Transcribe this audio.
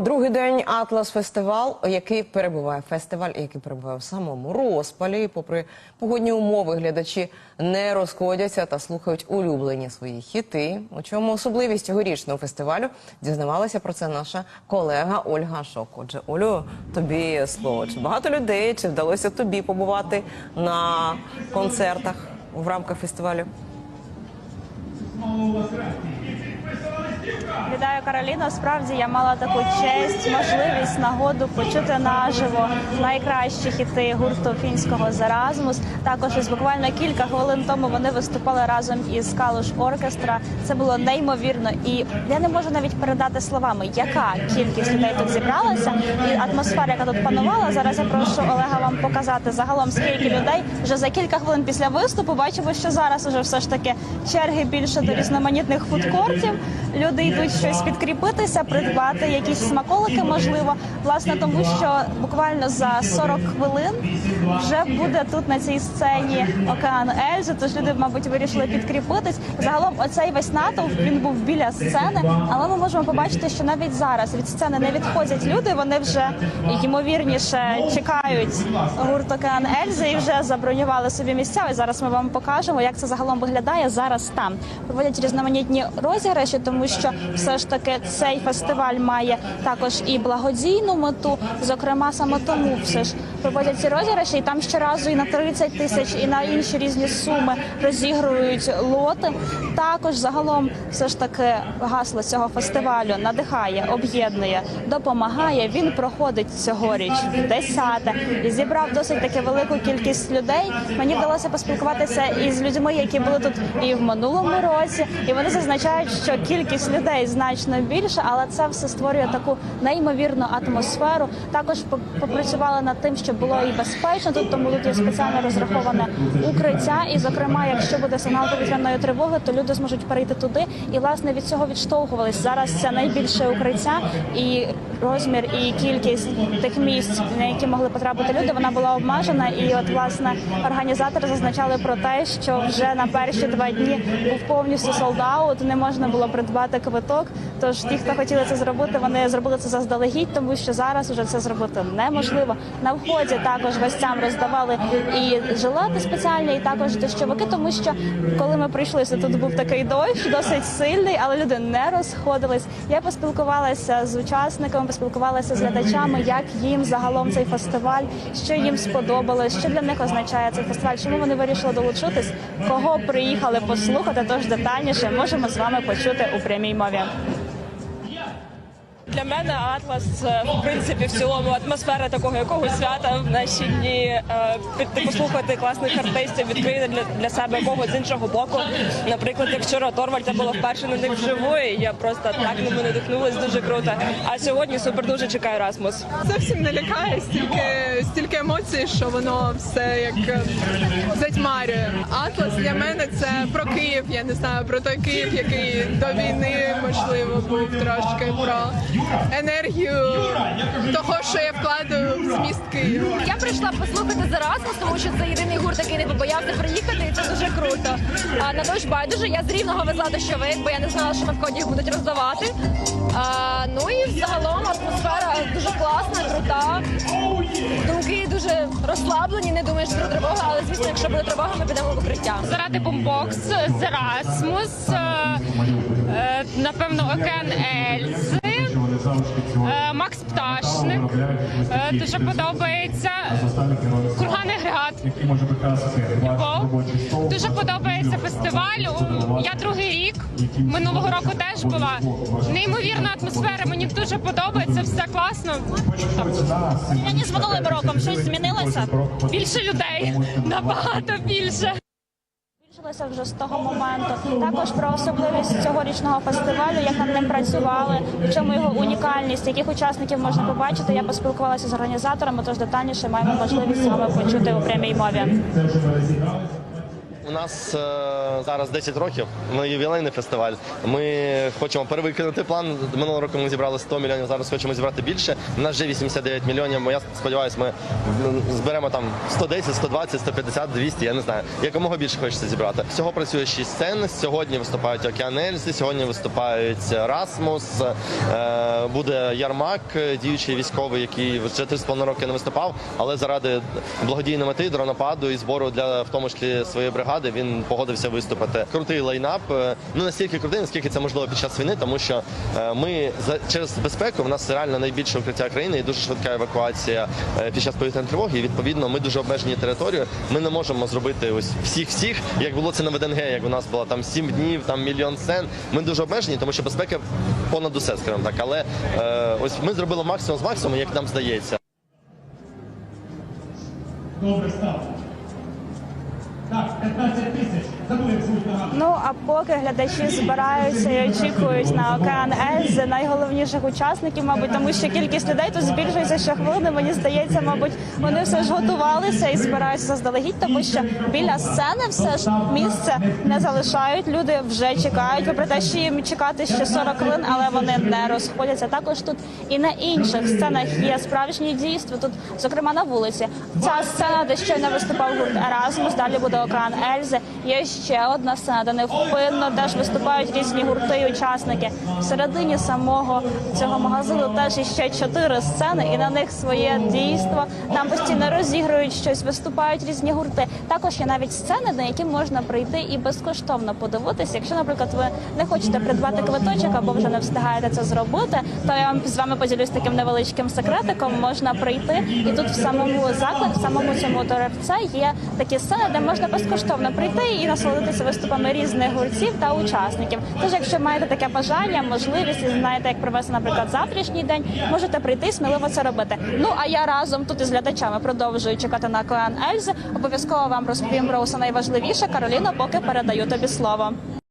Другий день Атлас фестиваль, який перебуває фестиваль, який перебуває в самому розпалі. Попри погодні умови, глядачі не розходяться та слухають улюблені свої хіти. У чому особливість цьогорічного фестивалю дізнавалася про це наша колега Ольга Шок. Отже, Олю, тобі слово. Чи багато людей? Чи вдалося тобі побувати на концертах в рамках фестивалю? Вітаю Кароліно. Справді я мала таку честь, можливість, нагоду почути наживо найкращі хіти гурту фінського Заразмус. Також ось буквально кілька хвилин тому вони виступали разом із Калуш Оркестра. Це було неймовірно, і я не можу навіть передати словами, яка кількість людей тут зібралася, і атмосфера, яка тут панувала. Зараз я прошу Олега вам показати загалом скільки людей вже за кілька хвилин після виступу. Бачимо, що зараз уже все ж таки черги більше до різноманітних фудкортів. Люди йдуть щось підкріпитися, придбати якісь смаколики, можливо, власне, тому що буквально за 40 хвилин вже буде тут на цій сцені океан Ельзи. Тож люди, мабуть, вирішили підкріпитись. Загалом, оцей весь натовп він був біля сцени, але ми можемо побачити, що навіть зараз від сцени не відходять люди. Вони вже ймовірніше чекають гурт океан Ельзи і вже забронювали собі місця. І зараз ми вам покажемо, як це загалом виглядає зараз там. Проводять різноманітні розіграші, тому що все ж таки цей фестиваль має також і благодійну мету. Зокрема, саме тому все ж проводять ці розіграші, і там щоразу і на 30 тисяч, і на інші різні суми розігрують лоти. Також загалом все ж таки гасло цього фестивалю надихає, об'єднує, допомагає. Він проходить цьогоріч десяте і зібрав досить таки велику кількість людей. Мені вдалося поспілкуватися із людьми, які були тут і в минулому році, і вони зазначають, що кількість людей значно більше, але це все створює таку неймовірну атмосферу. Також попрацювали над тим, щоб було і безпечно. Тут тому тут є спеціально розраховане укриття. І, зокрема, якщо буде сигнал повітряної тривоги, то люди зможуть перейти туди. І власне від цього відштовхувались. Зараз це найбільше укриття і розмір і кількість тих місць, на які могли потрапити люди, вона була обмежена. І от власне організатори зазначали про те, що вже на перші два дні був повністю солдаут, не можна було придбати квиток. Тож ті, хто хотіли це зробити, вони зробили це заздалегідь, тому що зараз уже це зробити неможливо. На вході також гостям роздавали і жилети спеціальні, і також дощовики, тому що коли ми прийшли, тут був такий дощ, досить сильний, але люди не розходились. Я поспілкувалася з учасниками, поспілкувалася з глядачами, як їм загалом цей фестиваль, що їм сподобалось, що для них означає цей фестиваль, чому вони вирішили долучитись, кого приїхали послухати. Тож детальніше можемо з вами почути у прямій мові. Для мене Атлас це, в принципі в цілому атмосфера такого якогось свята в наші дні е, піти послухати класних артистів, відкрити для, для себе когось з іншого боку. Наприклад, як вчора Торвальда було вперше на них вживу, і я просто так ними надихнулась, дуже круто. А сьогодні супер дуже чекаю Расмус. зовсім не лякає, стільки, стільки емоцій, що воно все як е, затьмарює. Атлас для мене це про Київ. Я не знаю про той Київ, який до війни можливо був трошки про енергію того, що я вкладаю в зміст Києва. Я прийшла послухати Заразмус, тому що це єдиний гурт, який не побоявся приїхати, і це дуже круто. А на дощ байдуже я з рівного везла дощовик, бо я не знала, що на вході їх будуть роздавати. А, ну і загалом атмосфера дуже класна, крута. Думки дуже розслаблені, не думаєш про тривогу, але звісно, якщо буде тривога, ми підемо в укриття. заради бомбокс, Зерасмус, е, е, напевно, Окен Ельзи, Макс Пташник. Е, Дуже подобається Кургани Град. Любов. Дуже подобається фестиваль. Я другий рік минулого року теж була. Неймовірна атмосфера. Мені дуже подобається, все класно. Мені з минулим роком щось змінилося. Більше людей, набагато більше. Збільшилося вже з того моменту. Також про особливість цьогорічного фестивалю, як над ним працювали, в чому його унікальність, яких учасників можна побачити. Я поспілкувалася з організаторами, тож детальніше маємо можливість з вами почути у прямій мові. У нас е, зараз 10 років. Ми ювілейний фестиваль. Ми хочемо перевиконати план. Минулого року ми зібрали 100 мільйонів. Зараз хочемо зібрати більше. У нас вже 89 мільйонів. Я сподіваюся, ми зберемо там 110, 120, 150, 200, Я не знаю. Якомога більше хочеться зібрати. Всього працює 6 сцен. Сьогодні виступають Океан Ельзи, сьогодні виступають Расмус. Е, Буде Ярмак, діючий військовий, який вже 3,5 роки не виступав, але заради благодійної мети дронопаду і збору для в тому числі своєї бригади він погодився виступити. Крутий лайнап. е, Ну настільки крутий, наскільки це можливо під час війни, тому що е, ми через безпеку в нас реально найбільше укриття країни і дуже швидка евакуація е, під час повітряної тривоги. І відповідно ми дуже обмежені територією. Ми не можемо зробити ось всіх всіх, як було це на ВДНГ, як у нас було там 7 днів, там мільйон сцен. Ми дуже обмежені, тому що безпека понад усе, скажімо так. Але е, ось ми зробили максимум з максимуму, як нам здається. Добре став. Так, 15 тисяч. Забудемо звуть. Ну а поки глядачі збираються і очікують на океан Ельзи найголовніших учасників, мабуть, тому що кількість людей тут збільшується щохвилини. Мені здається, мабуть, вони все ж готувалися і збираються заздалегідь, тому що біля сцени все ж місце не залишають. Люди вже чекають. Попри те, що їм чекати ще 40 хвилин, але вони не розходяться. Також тут і на інших сценах є справжнє дійство. Тут, зокрема, на вулиці. Ця сцена, де щойно виступав гурт Еразмус, далі буде океан Ельзи. Є ще одна сцена, де невпинно теж виступають різні гурти і учасники. Всередині самого цього магазину теж іще чотири сцени, і на них своє дійство. Там постійно розігрують щось, виступають різні гурти. Також є навіть сцени, на які можна прийти і безкоштовно подивитися. Якщо, наприклад, ви не хочете придбати квиточок або вже не встигаєте це зробити, то я вам з вами поділюсь таким невеличким секретиком. Можна прийти, і тут в самому закладі, в самому цьому торговця є такі сцени, де можна безкоштовно прийти і насолодитися виступами різних гурців та учасників. Тож, якщо маєте таке бажання, можливість і знаєте, як провести, наприклад, завтрашній день, можете прийти і сміливо це робити. Ну а я разом тут із глядачами продовжую чекати на клан Ельзи. Обов'язково вам розповім про усе найважливіше. Кароліна, поки передаю тобі слово.